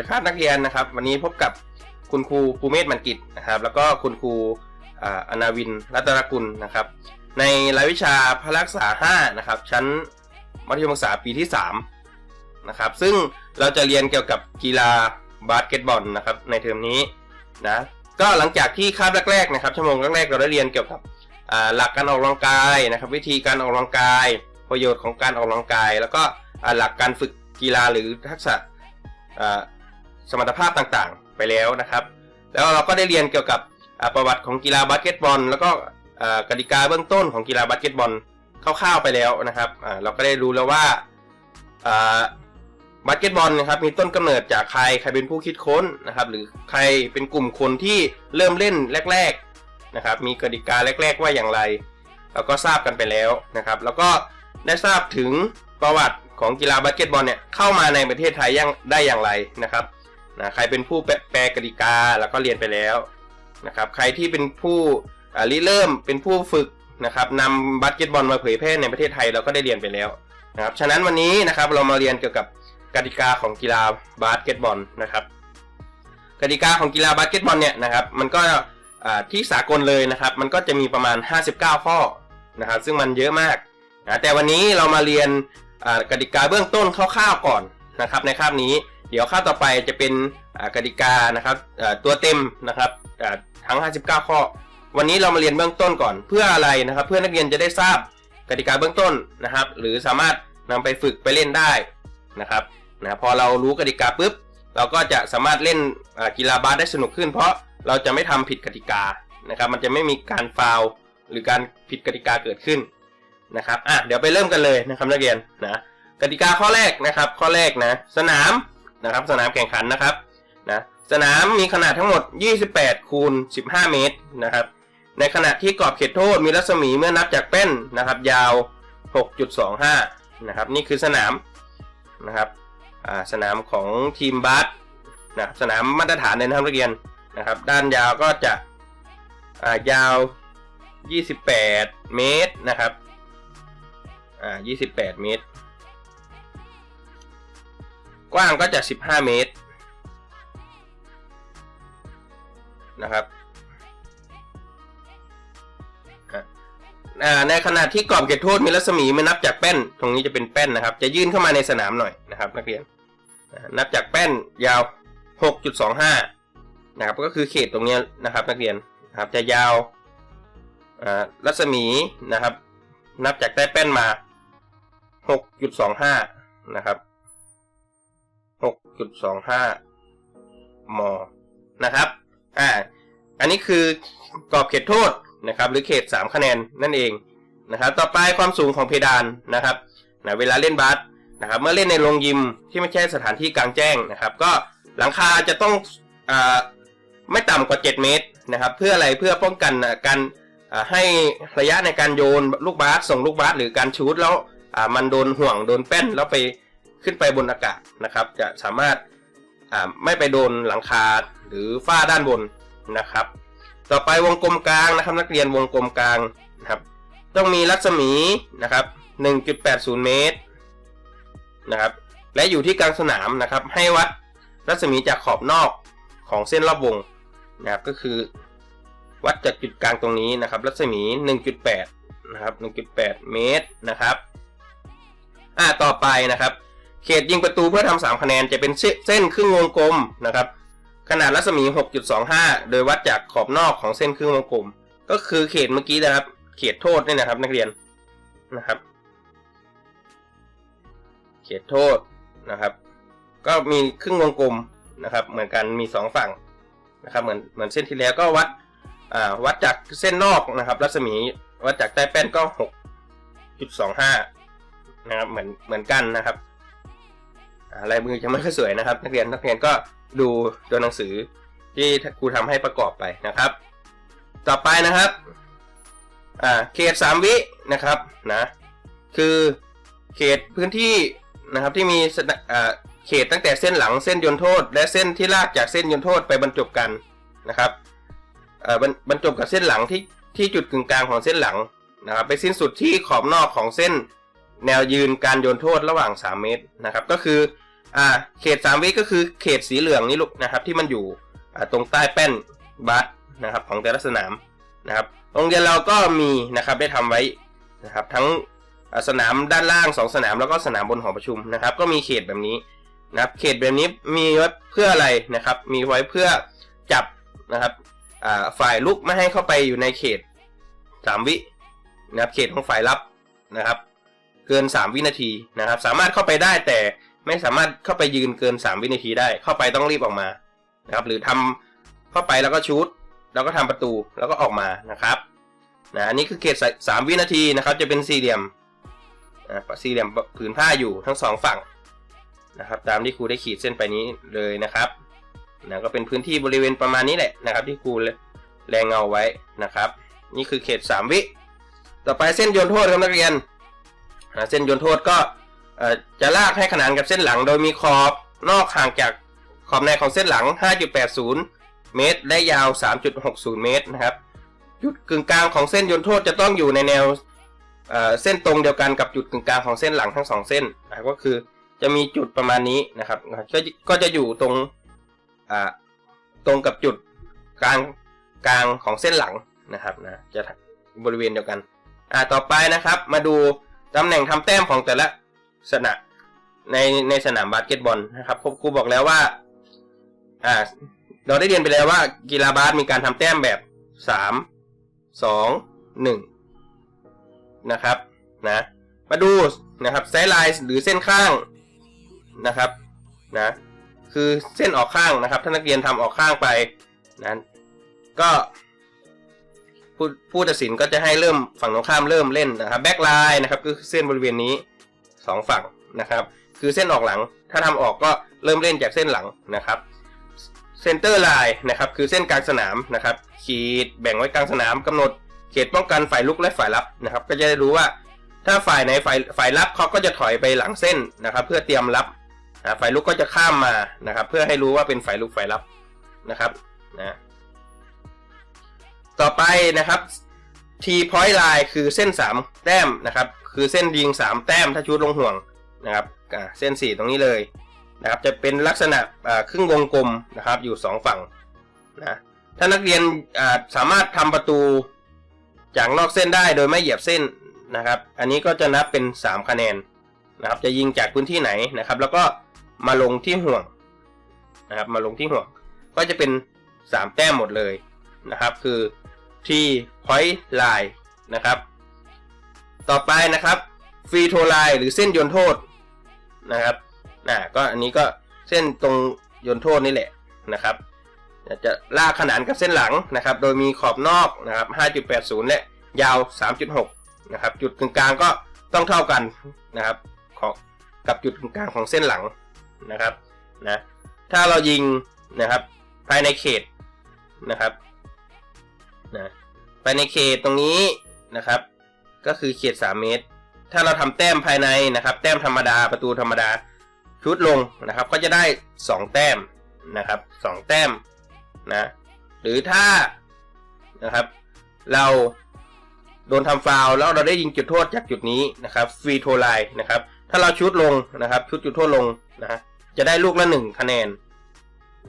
ดีครับนักเรียนนะครับ วันนี้พบกับคุณครูภูเมศมันกิจนะครับ แล้วก็คุณครูอนาวินรัตนกุลนะครับ ในรายวิชาพละศึกษา5นะครับ ชั้นมัธยมศึกษาปีที่3นะครับซึ่งเราจะเรียนเกี่ยวกับกีฬาบาสเกตบอลนะครับ ในเทอมนี้นะก็หลังจากที่คาบแรกๆนะครับชั่วโมงแรกๆเราได้เรียนเกี่ยวกับหลักการออกกำลังกายนะครับ วิธีการออกกำลังกาย ประโยชน์ของการออกกำลังกาย แล้วก็หลักการฝึกกีฬาหรือทักษะ สมรรถภาพต่างๆ ไปแล้วนะครับ แล้วเราก็ได้เรียนเกี่ยวกับประวัติของกีฬาบาสเกตบอล แล้วก็กติกาเบื้องต้นของกีฬาบาสเกตบอลคร่าวๆไปแล้วนะครับเราก็ได้รู้แล้วว่าบาสเกตบอลนะครับมีต้นกำเนิดจากใครใครเป็นผู้คิดค้นนะครับ หรือใครเป็นกลุ่มคนที่เริ่มเล่นแรก ๆนะครับ มีกติกาแรก ๆ ว่าอย่างไรเราก็ทราบกันไปแล้วนะครับ แล้วก็ได้ทราบถึงประวัติของกีฬาบาสเกตบอลเนี่ยเข้ามาในประเทศไทยยังได้อย่างไรนะครับ นะใครเป็นผู้แปลกติกาแล้วก็เรียนไปแล้วนะครับใครที่เป็นผู้ริเริ่มเป็นผู้ฝึกนะครับนำบาสเกตบอลมาเผยแพร่ในประเทศไทยเราก็ได้เรียนไปแล้วนะครับฉะนั้นวันนี้นะครับเรามาเรียนเกี่ยวกับกติกาของกีฬาบาสเกตบอลนะครับกติกาของกีฬาบาสเกตบอลเนี่ยนะครับมันก็ที่สากลเลยนะครับมันก็จะมีประมาณ 59 ข้อนะครับซึ่งมันเยอะมากนะแต่วันนี้เรามาเรียนกติกาเบื้องต้นคร่าวๆก่อนนะครับในคาบนี้ เดี๋ยวคาต่อไปจะเป็นกติกานะครับตัวเต็มนะครับอ่าทั้ง 59 ข้อ วันนี้เรามาเรียนเบื้องต้นก่อนเพื่ออะไรนะครับ เพื่อนักเรียนจะได้ทราบกติกาเบื้องต้นนะครับ หรือสามารถนำไปฝึกไปเล่นได้นะครับนะพอเรารู้กติกาปุ๊บ เราก็จะสามารถเล่นกีฬาบาสได้สนุกขึ้น เพราะเราจะไม่ทำผิดกติกานะครับ มันจะไม่มีการฟาวหรือการผิดกติกาเกิดขึ้นนะครับอะเดี๋ยวไปเริ่มกันเลยนะครับนักเรียนนะกติกาข้อแรกนะครับ ข้อแรกนะ สนาม นะครับ สนามแข่งขันนะครับนะสนามมีขนาดทั้งหมด 28 คูณ 15 เมตรนะครับ ในขณะที่กรอบเขตโทษมีรัศมีเมื่อนับจากแป้นนะครับ ยาว 6.25 นะครับ นี่คือสนามนะครับอ่าสนามของทีมบาสนะสนามมาตรฐานเลยนะครับนักเรียนนะครับ ด้านยาวก็จะอ่ายาว 28 เมตรนะครับอ่า28 เมตร กว้างก็จะ 15 เมตรนะครับในขณะที่กรอบเขตโทษมีรัศมีไม่นับจากแป้น ตรงนี้จะเป็นแป้นนะครับ จะยื่นเข้ามาในสนามหน่อยนะครับ นักเรียนนับจากแป้นยาว 6.25 นะครับ ก็คือเขตตรงนี้นะครับ นักเรียนนะครับจะยาวรัศมีนะครับ นับจากใต้แป้นมา 6.25 นะครับ 6.25 ม นะครับ อ่า อันนี้คือกรอบเขตโทษนะครับ หรือเขต 3 คะแนนนั่นเองนะครับ ต่อไปความสูงของเพดานนะครับนะเวลาเล่นบาสนะครับ เมื่อเล่นในโรงยิมที่ไม่ใช่สถานที่กลางแจ้งนะครับ ก็หลังคาจะต้องอ่าไม่ต่ำกว่า 7 เมตรนะครับ เพื่ออะไร เพื่อป้องกันการให้ระยะในการโยนลูกบาสส่งลูกบาสหรือการชูตแล้วอ่ามันโดนห่วงโดนแป้นแล้วไป ขึ้นไปบนอากาศนะครับ จะสามารถาไม่ไปโดนหลังคาหรือฝ้าด้านบนนะครับ ต่อไปวงกลมกลางนะครับ นักเรียนวงกลมกลางนะครับ ต้องมีรัศมีนะครับ 1.80 เมตรนะครับ และอยู่ที่กลางสนามนะครับ ให้วัดรัศมีจากขอบนอกของเส้นรอบวงนะครับก็คือ วัดจากจุดกลางตรงนี้นะครับ รัศมี 1.8 นะครับ 1.8 เมตรนะครับ อ่าต่อไปนะครับ เขตยิงประตูเพื่อทำสามคะแนนจะเป็นเส้นครึ่งวงกลมนะครับ ขนาดรัศมี 6.25 โดยวัดจากขอบนอกของเส้นครึ่งวงกลม ก็คือเขตเมื่อกี้นะครับ เขตโทษนี่นะครับ นักเรียนนะครับ เขตโทษนะครับ ก็มีครึ่งวงกลมนะครับ เหมือนกันมีสองฝั่งนะครับ เหมือนเหมือนเส้นที่แล้วก็วัดอ่าวัดจากเส้นนอกนะครับ รัศมีวัดจากใต้แป้นก็ 6.25 นะครับเหมือนเหมือนกันนะครับ ลายมือจะไม่ค่อยสวยนะครับ นักเรียนนักเรียนก็ดูตัวหนังสือที่ครูทำให้ประกอบไปนะครับ ต่อไปนะครับอ่าเขตสามวินะครับนะคือเขตพื้นที่นะครับที่มีอ่าเขตตั้งแต่เส้นหลังเส้นโยนโทษ และเส้นที่ลากจากเส้นโยนโทษไปบรรจบกันนะครับเอ่อบรรบรรจบกับเส้นหลังที่ที่จุดกึ่งกลางของเส้นหลังนะครับ ไปสิ้นสุดที่ขอบนอกของเส้น แนวยืนการโยนโทษระหว่าง 3 เมตรนะครับ ก็คืออ่าเขตสามวิก็คือเขตสีเหลืองนี่ลูกนะครับ ที่มันอยู่ตรงใต้แป้นบาสนะครับของแต่ละสนามนะครับโรงเรียนเราก็มีนะครับได้ทำไว้นะครับทั้งสนามด้านล่างสองสนามแล้วก็สนามบนหอประชุมนะครับ ก็มีเขตแบบนี้นะครับเขตแบบนี้มีไว้เพื่ออะไรนะครับ มีไว้เพื่อจับนะครับฝ่ายลุกไม่ให้เข้าไปอยู่ในเขตสามวินะครับเขตของฝ่ายรับนะครับ เกิน 3 วินาทีนะครับ สามารถเข้าไปได้แต่ไม่สามารถเข้าไปยืนเกิน 3 วินาทีได้ เข้าไปต้องรีบออกมานะครับ หรือทำเข้าไปแล้วก็ชูดแล้วก็ทำประตูแล้วก็ออกมานะครับนะอันนี้คือเขตสามวินาทีนะครับ จะเป็นสี่เหลี่ยมนะสี่เหลี่ยมผืนผ้าอยู่ทั้งสองฝั่งนะครับ ตามที่ครูได้ขีดเส้นไปนี้เลยนะครับนะก็เป็นพื้นที่บริเวณประมาณนี้แหละนะครับ ที่ครูแรงเงาไว้นะครับ นี่คือเขต3วิ ต่อไปเส้นโยนโทษครับนักเรียน เส้นโยนโทษก็จะลากให้ขนานกับเส้นหลัง โดยมีขอบนอกห่างจากขอบในของเส้นหลัง 5.80 เมตร และยาว 3.60 เมตรนะครับ จุดกึ่งกลางของเส้นโยนโทษจะต้องอยู่ในแนวเส้นตรงเดียวกันกับจุดกึ่งกลางของเส้นหลังทั้งสองเส้นนะก็คือจะมีจุดประมาณนี้นะครับ ก็ก็จะอยู่ตรงตรงกับจุดกลางกลางของเส้นหลังนะครับนะจะบริเวณเดียวกันอ่าต่อไปนะครับมาดู ตำแหน่งทำแต้มของแต่ละสนามในในสนามบาสเกตบอลนะครับครูบอกแล้วว่าอ่า เราได้เรียนไปแล้วว่า กีฬาบาสมีการทำแต้มแบบสามสองหนึ่งนะครับนะมาดูนะครับไซด์ไลน์หรือเส้นข้างนะครับนะคือเส้นออกข้างนะครับ ถ้านักเรียนทำออกข้างไปนะก็ ผู้ผู้ตัดสินก็จะให้เริ่มฝั่งตรงข้ามเริ่มเล่นนะครับแบ็กไลน์นะครับคือเส้นบริเวณนี้สองฝั่งนะครับ คือเส้นออกหลัง ถ้าทำออกก็เริ่มเล่นจากเส้นหลังนะครับเซนเตอร์ไลน์นะครับคือเส้นกลางสนามนะครับ ขีดแบ่งไว้กลางสนามกำหนดเขตป้องกันฝ่ายลุกและฝ่ายรับนะครับ ก็จะได้รู้ว่าถ้าฝ่ายไหนฝ่ายฝ่ายรับเขาก็จะถอยไปหลังเส้นนะครับ เพื่อเตรียมรับฝ่ายลุกก็จะข้ามมานะครับ เพื่อให้รู้ว่าเป็นฝ่ายลุกฝ่ายรับนะครับนะ ต่อไปนะครับ T point line คือเส้น 3 แต้มนะครับ คือเส้นยิง 3 แต้มถ้าชุดลงห่วงนะครับเส้น 4 ตรงนี้เลยนะครับ จะเป็นลักษณะครึ่งวงกลมนะครับ อยู่ 2 ฝั่งนะถ้านักเรียนสามารถทำประตูจากนอกเส้นได้โดยไม่เหยียบเส้นนะครับ อันนี้ก็จะนับเป็น 3 คะแนนนะครับ จะยิงจากพื้นที่ไหนนะครับ แล้วก็มาลงที่ห่วงนะครับ มาลงที่ห่วง ก็จะเป็น 3 แต้มหมดเลยนะครับ คือ T point line นะครับ ต่อไปนะครับ free throw line หรือเส้นโยนโทษนะครับนะก็อันนี้ก็เส้นตรงโยนโทษนี่แหละนะครับจะลากขนานกับเส้นหลังนะครับ โดยมีขอบนอกนะครับ 5.80 และยาว 3.6 นะครับ จุดกึ่งกลางก็ต้องเท่ากันนะครับของกับจุดกึ่งกลางของเส้นหลังนะครับนะถ้าเรายิงนะครับภายในเขตนะครับนะ ภายในเขตตรงนี้นะครับ ก็คือเขต 3 เมตร ถ้าเราทำแต้มภายในนะครับ แต้มธรรมดาประตูธรรมดาชุดลงนะครับ ก็จะได้ 2 แต้มนะครับ 2 แต้มนะหรือถ้านะครับ เราโดนทำฟาวแล้วเราได้ยิงจุดโทษจากจุดนี้นะครับฟรีโทไลน์นะครับ ถ้าเราชุดลงนะครับ ชุดจุดโทษลงนะฮะจะได้ลูกละหนึ่งคะแนน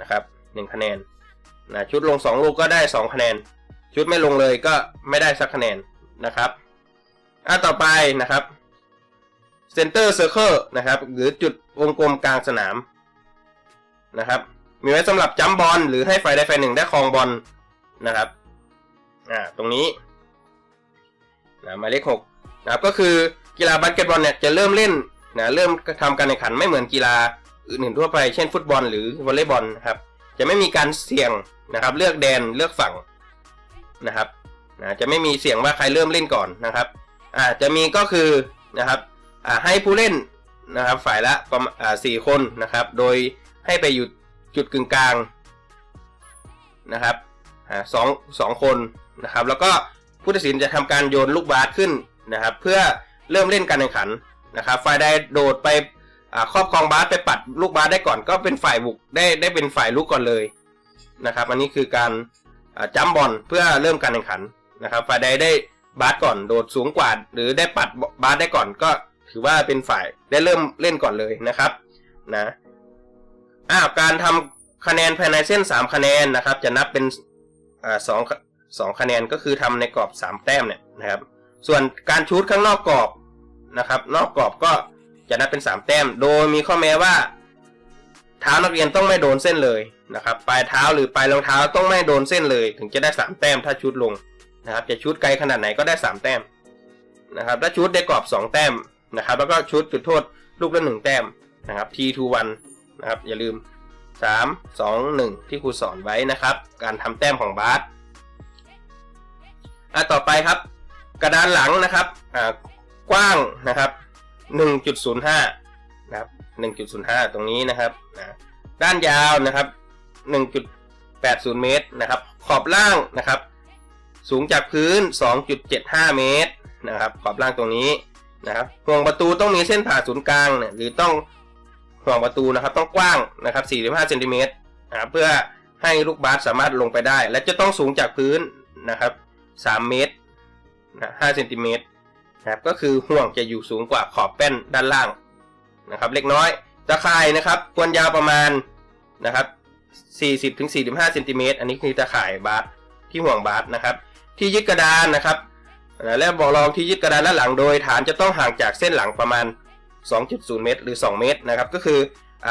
นะครับหนึ่งคะแนนนะชุดลงสองลูกก็ได้สองคะแนน ชุดไม่ลงเลยก็ไม่ได้สักคะแนนนะครับอะต่อไปนะครับเซนเตอร์เซอร์เคิลนะครับ หรือจุดวงกลมกลางสนามนะครับ มีไว้สำหรับจัมบอลหรือให้ฝ่ายใดฝ่ายหนึ่งได้ครองบอลนะครับอ่าตรงนี้นะหมายเลขหกนะครับก็คือกีฬาบาสเกตบอลเนี่ยจะเริ่มเล่นนะเริ่มทำการแข่งขันไม่เหมือนกีฬาอื่นๆทั่วไปเช่นฟุตบอลหรือวอลเลย์บอลครับจะไม่มีการเสี่ยงนะครับ เลือกแดนเลือกฝั่ง นะครับนะจะไม่มีเสียงว่าใครเริ่มเล่นก่อนนะครับอ่าจะมีก็คือนะครับอ่าให้ผู้เล่นนะครับฝ่ายละประมาณอ่าสี่คนนะครับ โดยให้ไปอยู่จุดกึ่งกลางนะครับอ่าสองสองคนนะครับ แล้วก็ผู้ตัดสินจะทำการโยนลูกบาสขึ้นนะครับ เพื่อเริ่มเล่นการแข่งขันนะครับ ฝ่ายใดโดดไปอ่าครอบครองบาสไปปัดลูกบาสได้ก่อน ก็เป็นฝ่ายบุกได้ได้เป็นฝ่ายลุกก่อนเลยนะครับ อันนี้คือการอ่ จัมบอลเพื่อเริ่มการแข่งขันนะครับฝ่ายใดได้บาสก่อนโดดสูงกว่า หรือได้ปัดบาสได้ก่อนก็ถือว่าเป็นฝ่ายได้เริ่มเล่นก่อนเลยนะครับนะอ้าวการทำคะแนนภายในเส้นสามคะแนนนะครับ จะนับเป็นอ่าสองสองคะแนนก็คือทำในกรอบสามแต้มเนี่ยนะครับ ส่วนการชูดข้างนอกกรอบนะครับ นอกกรอบก็จะนับเป็นสามแต้ม โดยมีข้อแม้ว่าเท้านักเรียนต้องไม่โดนเส้นเลย นะครับปลายเท้าหรือปลายรองเท้าต้องไม่โดนเส้นเลย ถึงจะได้สามแต้มถ้าชุดลงนะครับ จะชุดไกลขนาดไหนก็ได้สามแต้มนะครับถ้าชุดได้กรอบสองแต้มนะครับ แล้วก็ชุดจุดโทษลูกละหนึ่งแต้มนะครับ T to 1นะครับอย่าลืมสามสองหนึ่งที่ครูสอนไว้นะครับ การทำแต้มของบาสอะต่อไปครับ กระดานหลังนะครับอ่ากว้างนะครับ1.05นะครับ1.05 ตรงนี้นะครับด้านยาวนะครับ 1.80 เมตรนะครับ ขอบล่างนะครับ สูงจากพื้น 2.75 เมตรนะครับ ขอบล่างตรงนี้นะครับห่วงประตูต้องมีเส้นผ่าศูนย์กลางเนี่ยหรือต้องห่วงประตูนะครับ ต้องกว้างนะครับ 45 เซนติเมตรนะครับเพื่อให้ลูกบาสสามารถลงไปได้ และจะต้องสูงจากพื้นนะครับ 3 เมตรนะ5เซนติเมตรนะครับก็คือห่วงจะอยู่สูงกว่าขอบแป้นด้านล่างนะครับ เล็กน้อยตะข่ายนะครับ ควรยาวประมาณนะครับ 40ถึง45เซนติเมตรอันนี้คือตะข่ายบาสที่ห่วงบาสนะครับ ที่ยึดกระดานนะครับและบอกรองที่ยึดกระดานด้านหลังโดย ฐานจะต้องห่างจากเส้นหลังประมาณ 2.0 เมตร หรือ 2 เมตรนะครับ ก็คืออ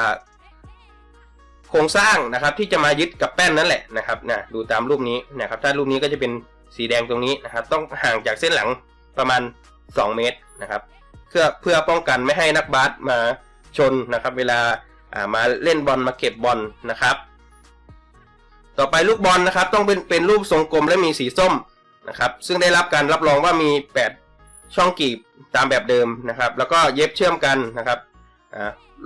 โครงสร้างนะครับที่จะมายึดกับแป้นนั่นแหละนะครับนะดูตามรูปนี้นะครับถ้ารูปนี้ก็จะเป็นสีแดงตรงนี้นะครับ ต้องห่างจากเส้นหลังประมาณ 2 เมตรนะครับ เพื่อเพื่อป้องกันไม่ให้นักบาสมาชนนะครับ เวลามาเล่นบอลมาเก็บบอลนะครับ ต่อไปลูกบอลนะครับต้องเป็นเป็นรูปทรงกลมและมีสีส้มนะครับซึ่งได้รับการรับรองว่ามี 8 ช่องกีบตามแบบเดิมนะครับ แล้วก็เย็บเชื่อมกันนะครับ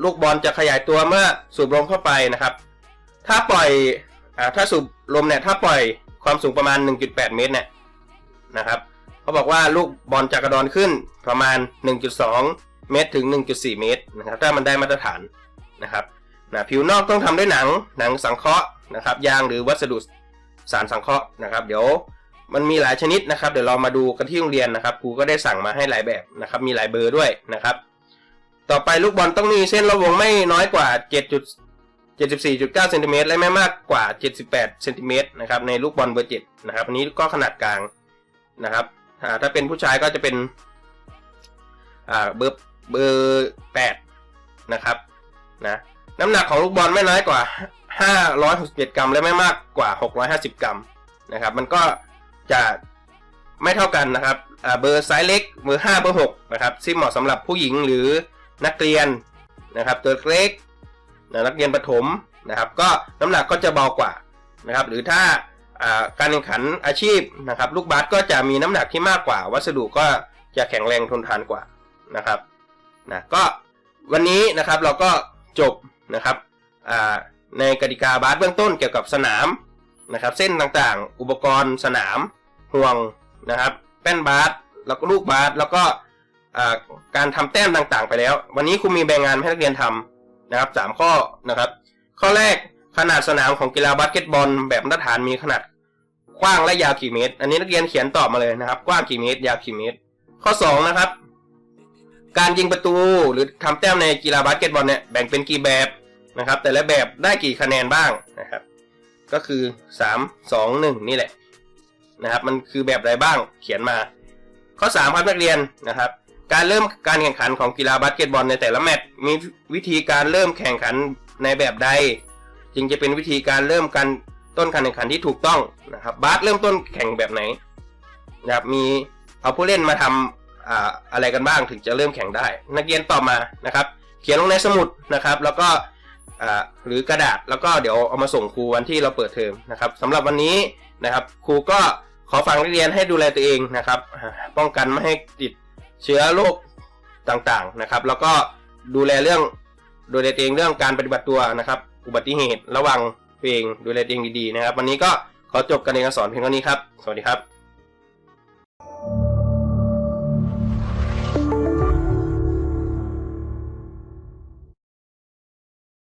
ลูกบอลจะขยายตัวเมื่อสูบลมเข้าไปนะครับ ถ้าปล่อยอถ้าสูบลมเนี่ยถ้าปล่อยความสูงประมาณ 1.8 เมตรเนี่ยนะครับเขาบอกว่าลูกบอลจะกระดอนขึ้นประมาณ 1.2 เมตรถึง 1.4 เมตรนะครับถ้ามันได้มาตรฐานนะครับนะผิวนอกต้องทำด้วยหนังหนังสังเคราะห์ นะครับยางหรือวัสดุสารสังเคราะห์นะครับเดี๋ยวมันมีหลายชนิดนะครับ เดี๋ยวเรามาดูกันที่โรงเรียนนะครับครูก็ได้สั่งมาให้หลายแบบนะครับ มีหลายเบอร์ด้วยนะครับ ต่อไปลูกบอลต้องมีเส้นรอบวงไม่น้อยกว่า 7. 74.9เซนติเมตรและไม่มากกว่า 78เซนติเมตรนะครับในลูกบอลเบอร์7นะครับอันนี้ก็ขนาดกลางนะครับถ้าเป็นผู้ชายก็จะเป็นเบอร์เบอร์8นะครับนะน้ำหนักของลูกบอลไม่น้อยกว่า 567 กรัม และไม่มากกว่า 650 กรัมนะครับ มันก็จะไม่เท่ากันนะครับเบอร์ไซส์เล็กเบอร์5เบอร์6นะครับที่เหมาะสำหรับผู้หญิงหรือนักเรียนนะครับตัวเล็กนักเรียนประถมนะครับ ก็น้ำหนักก็จะเบากว่านะครับ หรือถ้าอ่าการแข่งขันอาชีพนะครับ ลูกบาสก็จะมีน้ำหนักที่มากกว่า วัสดุก็จะแข็งแรงทนทานกว่านะครับนะก็วันนี้นะครับเราก็จบนะครับอ่า ในกติกาบาสเบื้องต้นเกี่ยวกับสนามนะครับเส้นต่างๆ อุปกรณ์สนามห่วงนะครับแป้นบาสแล้วก็ลูกบาสแล้วก็การทำแต้มต่างๆ ไปแล้ว วันนี้ครูมีแบ่งงานให้นักเรียนทำนะครับสามข้อนะครับ ข้อแรกขนาดสนามของกีฬาบาสเกตบอล แบบมาตรฐานมีขนาดกว้างและยาวกี่เมตร อันนี้นักเรียนเขียนตอบมาเลยนะครับ กว้างกี่เมตร ยาวกี่เมตร ข้อสองนะครับ การยิงประตูหรือทำแต้มในกีฬาบาสเกตบอลเนี่ยแบ่งเป็นกี่แบบ นะครับ แต่ละแบบได้กี่คะแนนบ้างนะครับ ก็คือสามสองหนึ่งนี่แหละนะครับ มันคือแบบอะไรบ้างเขียนมา ข้อสามครับนักเรียนนะครับ การเริ่มการแข่งขันของกีฬาบาสเกตบอลในแต่ละแมตช์มีวิธีการเริ่มแข่งขันในแบบใด จึงจะเป็นวิธีการเริ่มการต้นการแข่งขันที่ถูกต้องนะครับบาสเริ่มต้นแข่งแบบไหนนะครับมีเอาผู้เล่นมาทำอ่าอะไรกันบ้างถึงจะเริ่มแข่งได้ นักเรียนตอบมานะครับ เขียนลงในสมุดนะครับ แล้วก็ หรือกระดาษแล้วก็เดี๋ยวเอามาส่งครูวันที่เราเปิดเทอมนะครับสำหรับวันนี้นะครับครูก็ขอฝากนักเรียนให้ดูแลตัวเองนะครับ ป้องกันไม่ให้ติดเชื้อโรคต่างๆนะครับ แล้วก็ดูแลเรื่องดูแลตัวเองเรื่องการปฏิบัติตัวนะครับ อุบัติเหตุระวังตัวเองดูแลตัวเองดีๆนะครับ วันนี้ก็ขอจบการเรียนการสอนเพียงเท่านี้ครับ สวัสดีครับ